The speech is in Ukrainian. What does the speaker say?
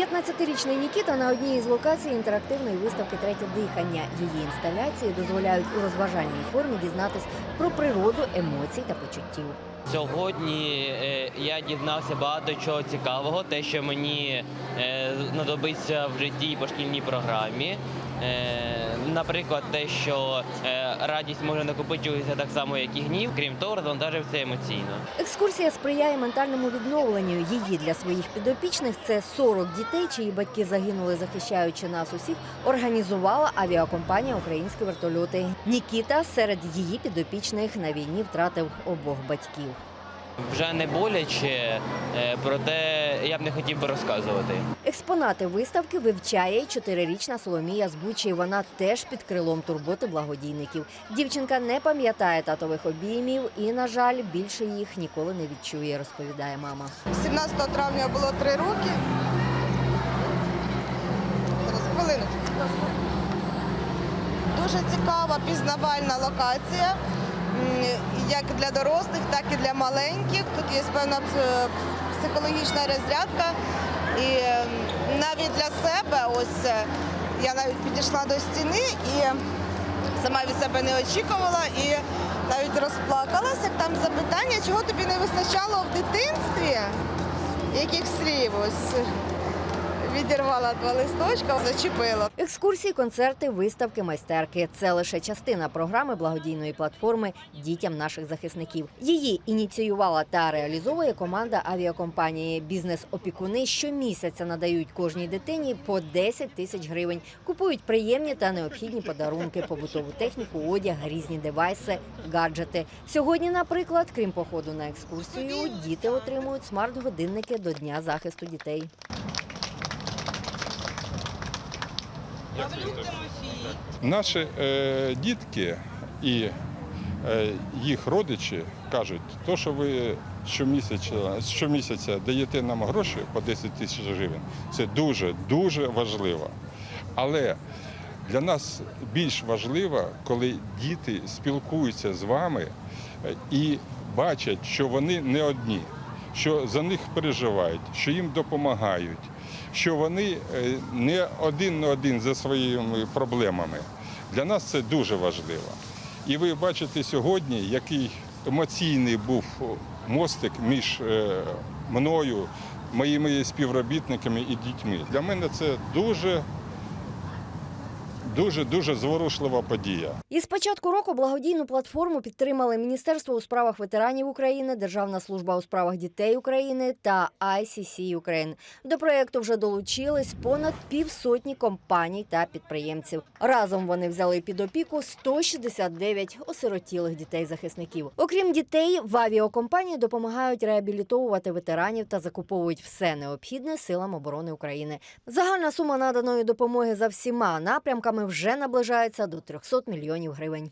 15-річний Нікіта на одній із локацій інтерактивної виставки Третє дихання. Її інсталяції дозволяють у розважальній формі дізнатись про природу емоцій та почуттів. Сьогодні е, я дізнався багато чого цікавого, те, що мені е, знадобиться в житті і по шкільній програмі. Е, Наприклад, те, що е, радість може накопичуватися так само, як і гнів, крім того, розвантажився емоційно. Екскурсія сприяє ментальному відновленню. Її для своїх підопічних це 40 дітей, чиї батьки загинули, захищаючи нас усіх. Організувала авіакомпанія Українські вертольоти. Нікіта серед її підопічних на війні втратив обох батьків. Вже не боляче, е, проте я б не хотів би розказувати. Експонати виставки вивчає й чотирирічна Соломія з Бучі. Вона теж під крилом турботи благодійників. Дівчинка не пам'ятає татових обіймів і, на жаль, більше їх ніколи не відчує, розповідає мама. 17 травня було три роки. Зараз хвилиночку. Дуже цікава пізнавальна локація, як для дорослих, так і для маленьких. Тут є певна психологічна розрядка. І навіть для себе, ось е, я навіть підійшла до стіни і сама від себе не очікувала і навіть розплакалась, як там запитання, чого тобі не вистачало в дитинстві, яких слів ось відірвала два листочка, зачепила. Екскурсії, концерти, виставки, майстерки це лише частина програми благодійної платформи дітям наших захисників. Її ініціювала та реалізовує команда авіакомпанії. Бізнес-опікуни щомісяця надають кожній дитині по 10 тисяч гривень. Купують приємні та необхідні подарунки, побутову техніку, одяг, різні девайси, гаджети. Сьогодні, наприклад, крім походу на екскурсію, діти отримують смарт-годинники до Дня захисту дітей. Наші е, дітки і е, їх родичі кажуть, то, що ви щомісяця, щомісяця даєте нам гроші по 10 тисяч гривень, це дуже, дуже важливо. Але для нас більш важливо, коли діти спілкуються з вами е, і бачать, що вони не одні, що за них переживають, що їм допомагають, що вони е, не один на один за своїми проблемами. Для нас це дуже важливо. І ви бачите сьогодні, який емоційний був мостик між е, мною, моїми співробітниками і дітьми. Для мене це дуже, дуже, дуже зворушлива подія. Із початку року благодійну платформу підтримали Міністерство у справах ветеранів України, Державна служба у справах дітей України та ICC Ukraine. До проєкту вже долучились понад півсотні компаній та підприємців. Разом вони взяли під опіку 169 осиротілих дітей-захисників. Окрім дітей, в авіакомпанії допомагають реабілітовувати ветеранів та закуповують все необхідне силам оборони України. Загальна сума наданої допомоги за всіма напрямками вже наближається до 300 мільйонів гривень.